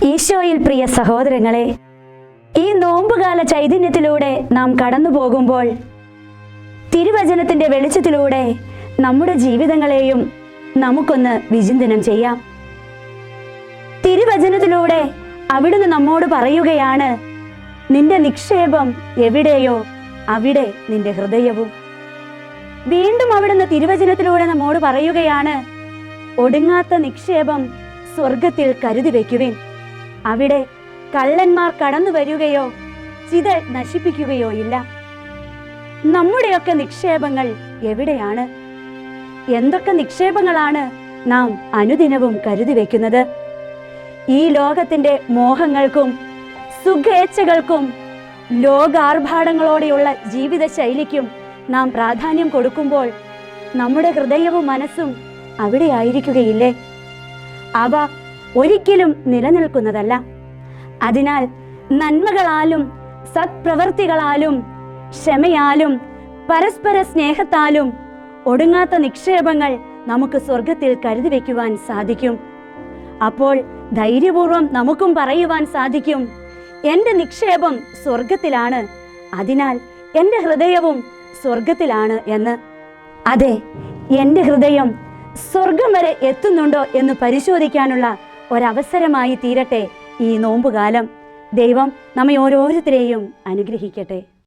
ഈശോയിൽ പ്രിയ സഹോദരങ്ങളെ ഈ നോമ്പുകാല ചൈതന്യത്തിലൂടെ നാം കടന്നു പോകുമ്പോൾ തിരുവചനത്തിന്റെ വെളിച്ചത്തിലൂടെ നമ്മുടെ ജീവിതങ്ങളെയും നമുക്കൊന്ന് വിചിന്തനം ചെയ്യാം. തിരുവചനത്തിലൂടെ അവിടുന്ന് നമ്മോട് പറയുകയാണ് നിന്റെ നിക്ഷേപം എവിടെയോ അവിടെ നിന്റെ ഹൃദയവും. വീണ്ടും അവിടുന്ന് തിരുവചനത്തിലൂടെ നമ്മോട് പറയുകയാണ് ഒടുങ്ങാത്ത നിക്ഷേപം സ്വർഗത്തിൽ കരുതി വയ്ക്കുവിൻ അവിടെ കള്ളന്മാർ കടന്നു വരികയോ ചിത നശിപ്പിക്കുകയോ ഇല്ല. നമ്മുടെയൊക്കെ നിക്ഷേപങ്ങൾ എവിടെയാണ്? എന്തൊക്കെ നിക്ഷേപങ്ങളാണ് നാം അനുദിനവും കരുതി വയ്ക്കുന്നത് ഈ ലോകത്തിന്റെ മോഹങ്ങൾക്കും സുഖേച്ഛകൾക്കും ലോകാർഭാടങ്ങളോടെയുള്ള ജീവിത ശൈലിക്കും നാം പ്രാധാന്യം കൊടുക്കുമ്പോൾ നമ്മുടെ ഹൃദയവും മനസ്സും അവിടെ ആയിരിക്കുകയില്ലേ? അവ ഒരിക്കലും നിലനിൽക്കുന്നതല്ല. അതിനാൽ നന്മകളാലും സത്പ്രവർത്തികളാലും ക്ഷമയാലും പരസ്പര സ്നേഹത്താലും ഒടുങ്ങാത്ത നിക്ഷേപങ്ങൾ നമുക്ക് സ്വർഗത്തിൽ കരുതി വയ്ക്കുവാൻ സാധിക്കും. അപ്പോൾ ധൈര്യപൂർവം നമുക്കും പറയുവാൻ സാധിക്കും എന്റെ നിക്ഷേപം സ്വർഗത്തിലാണ് അതിനാൽ എന്റെ ഹൃദയവും സ്വർഗത്തിലാണ് എന്ന്. അതെ എന്റെ ഹൃദയം സ്വർഗം വരെ എത്തുന്നുണ്ടോ എന്ന് പരിശോധിക്കാനുള്ള ഒരവസരമായി തീരട്ടെ ഈ നോമ്പുകാലം. ദൈവം നമ്മെ ഓരോരുത്തരെയും അനുഗ്രഹിക്കട്ടെ.